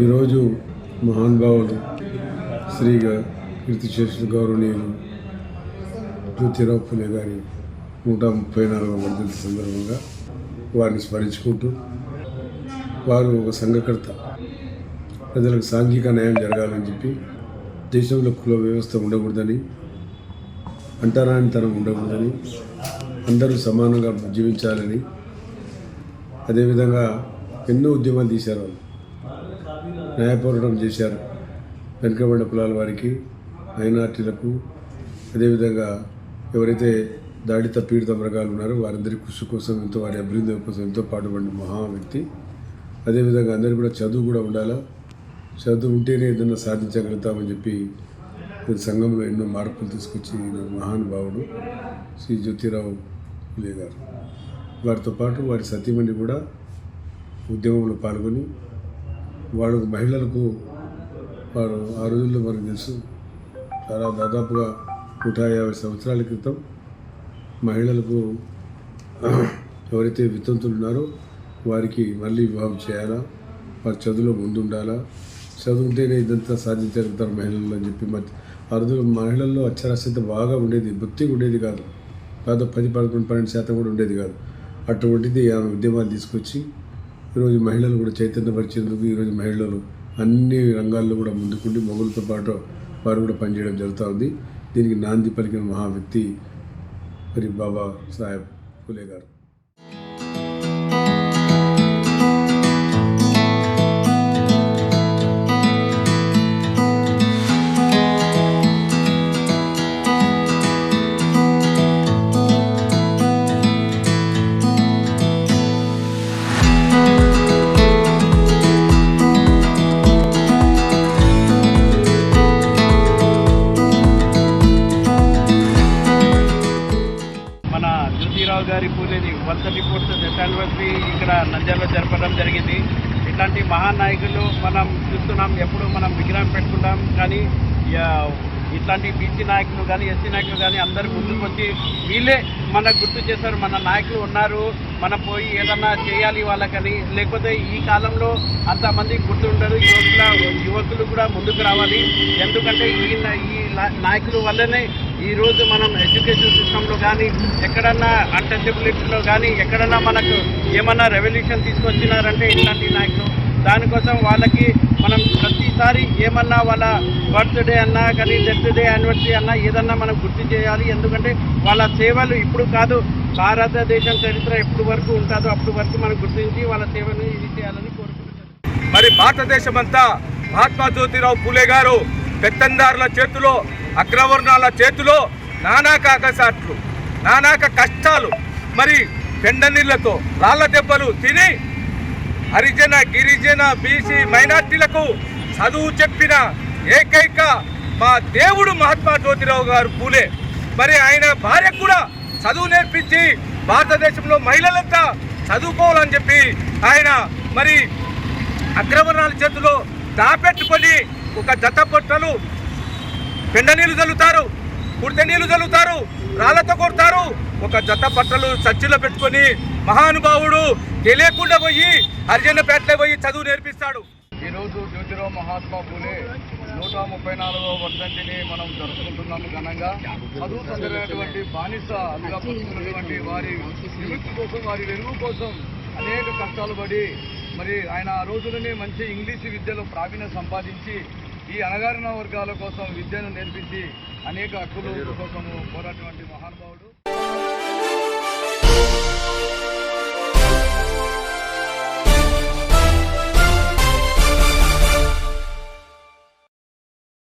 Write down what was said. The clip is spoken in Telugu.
ఈరోజు మహానుభావులు శ్రీగా కీర్తిశేషులు గౌరవనీయులు జ్యోతిరావు పులే గారి నూట ముప్పై నాలుగవ వర్ధంతి సందర్భంగా వారిని స్మరించుకుంటూ వారు ఒక సంఘకర్త. ప్రజలకు సాంఘిక న్యాయం జరగాలని చెప్పి దేశంలో కుల వ్యవస్థ ఉండకూడదని అంటరానితనం ఉండకూడదని అందరూ సమానంగా జీవించాలని అదేవిధంగా ఎన్నో ఉద్యమాలు తీశారు వాళ్ళు. న్యాయ చేశారు వెనుకబడిన కులాల వారికి మైనార్టీలకు. అదేవిధంగా ఎవరైతే దాడిత పీడిత వర్గాలు ఉన్నారో వారందరి కృషి కోసం ఎంతో వారి అభివృద్ధి కోసం ఎంతో పాటుపడిన మహా వ్యక్తి. అదేవిధంగా అందరికీ కూడా చదువు కూడా ఉండాలా? చదువు ఉంటేనే ఏదైనా సాధించగలుగుతామని చెప్పి సంఘంలో ఎన్నో మార్పులు తీసుకొచ్చి మహానుభావుడు శ్రీ జ్యోతిరావు ఫులే గారు. వారితో పాటు వారి సతీమణి కూడా ఉద్యమంలో పాల్గొని వాడు మహిళలకు వారు ఆ రోజుల్లో మనకు తెలుసు. చాలా దాదాపుగా నూట యాభై సంవత్సరాల క్రితం మహిళలకు ఎవరైతే వితంతులు ఉన్నారో వారికి మళ్ళీ వివాహం చేయాలా? వారి చదువులో ముందుండాలా? చదువుంటేనే ఇదంతా సాధించగలుగుతారు మహిళలు అని చెప్పి మధ్య అరుదు మహిళల్లో అక్షరాస్యత బాగా ఉండేది బొత్తిగా ఉండేది కాదు. కాదు పది పదకొండు పన్నెండు శాతం కూడా ఉండేది కాదు. అటువంటిది ఆమె ఉద్యమాలు తీసుకొచ్చి ఈరోజు మహిళలు కూడా చైతన్యపరిచేందుకు ఈరోజు మహిళలు అన్ని రంగాల్లో కూడా ముందుకుండి మొగులతో పాటు వారు కూడా పనిచేయడం జరుగుతూ ఉంది. దీనికి నాంది పలికిన మహా వ్యక్తి మరి బాబా సాహెబ్ ఫులే గారు. జ్యోతిరావు గారి పూలేని వర్ధంతి పూర్తి యానివర్సరీ ఇక్కడ నంద్యాలలో జరపడం జరిగింది. ఇట్లాంటి మహానాయకులు మనం చూస్తున్నాం ఎప్పుడు మనం విగ్రహం పెట్టుకుంటాం. కానీ ఇట్లాంటి బీసీ నాయకులు కానీ ఎస్సీ నాయకులు కానీ అందరు ముందుకు వచ్చి వీళ్ళే మన గుర్తు చేస్తారు మన నాయకులు ఉన్నారు మనం పోయి ఏదన్నా చేయాలి వాళ్ళకని. లేకపోతే ఈ కాలంలో అంతమంది గుర్తుండరు యువకుల యువకులు కూడా ముందుకు రావాలి. ఎందుకంటే ఈ ఈ నాయకుల వల్లనే ఈ రోజు మనం ఎడ్యుకేషన్ కానీ ఎక్కడన్నా అన్టచబిలిటీలో కానీ ఎక్కడన్నా మనకు ఏమన్నా రెవల్యూషన్ తీసుకొచ్చినారంటే ఇట్లాంటి నాయకులు దానికోసం వాళ్ళకి మనం ప్రతిసారి ఏమన్నా వాళ్ళ బర్త్డే అన్నా కానీ డెత్ డే యానివర్సరీ అన్నా ఏదన్నా మనం గుర్తు చేయాలి. ఎందుకంటే వాళ్ళ సేవలు ఇప్పుడు కాదు భారతదేశం చరిత్ర ఎప్పుడు వరకు ఉంటుందో అప్పుడు వరకు మనం గుర్తించి వాళ్ళ సేవను ఇది చేయాలని కోరుకుంటున్నాను మరి భారతదేశం అంతా మహాత్మా జ్యోతిరావు పూలే గారు పెత్తందారుల చేతిలో అగ్రవర్ణాల చేతిలో నానా కాకసాట్లు. నానాక కష్టాలు మరి పెండ నీళ్ళతో రాళ్ళ దెబ్బలు తిని హరిజన గిరిజన బీసీ మైనార్టీలకు చదువు చెప్పిన ఏకైక మా దేవుడు మహాత్మా జ్యోతిరావు గారు పూలే. మరి ఆయన భార్యకు కూడా చదువు నేర్పించి భారతదేశంలో మహిళలంతా చదువుకోవాలని చెప్పి ఆయన మరి అగ్రవర్ణాల చేతిలో దాపెట్టుకొని ఒక జత పొట్టలు పెండ నీళ్ళు చల్లుతారు కుడిత నీళ్ళు చల్లుతారు రాళ్ళతో కొడతారు. ఒక జత బట్టలు చర్చిలో పెట్టుకొని మహానుభావుడు తెలియకుండా పోయి హరిజనపేటలో పోయి చదువు నేర్పిస్తాడు. ఈరోజు జ్యోతిరావు మహాత్మా పూలే నూట ముప్పై నాలుగవ వర్ధంతిని మనం జరుపుకుంటున్నాము ఘనంగా. చదువు చదివినటువంటి బానిసలుగా పుట్టుకున్నటువంటి వారి విముక్తి కోసం వారి వెలుగు కోసం అనేక కష్టాలు పడి మరి ఆయన ఆ రోజులనే మంచి ఇంగ్లీష్ విద్యలో ప్రావీణ్యం సంపాదించి ఈ అణగారిన వర్గాల కోసం విద్యను నేర్పించి అనేక హక్కుల కోసము పోరాటటువంటి మహానుభావుడు.